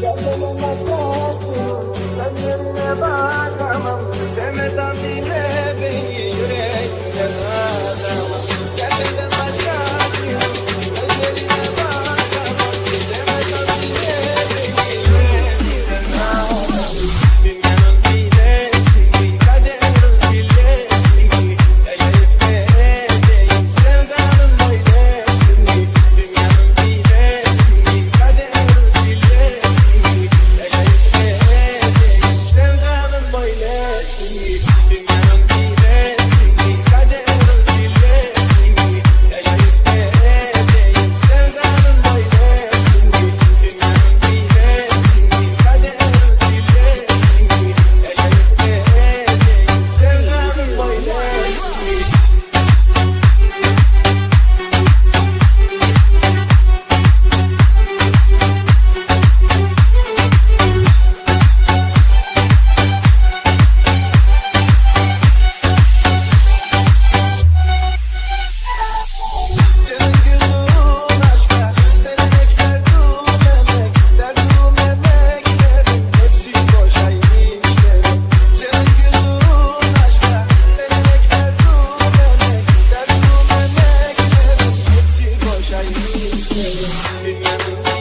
Gel yerine bakamam. Demeden bile Señor.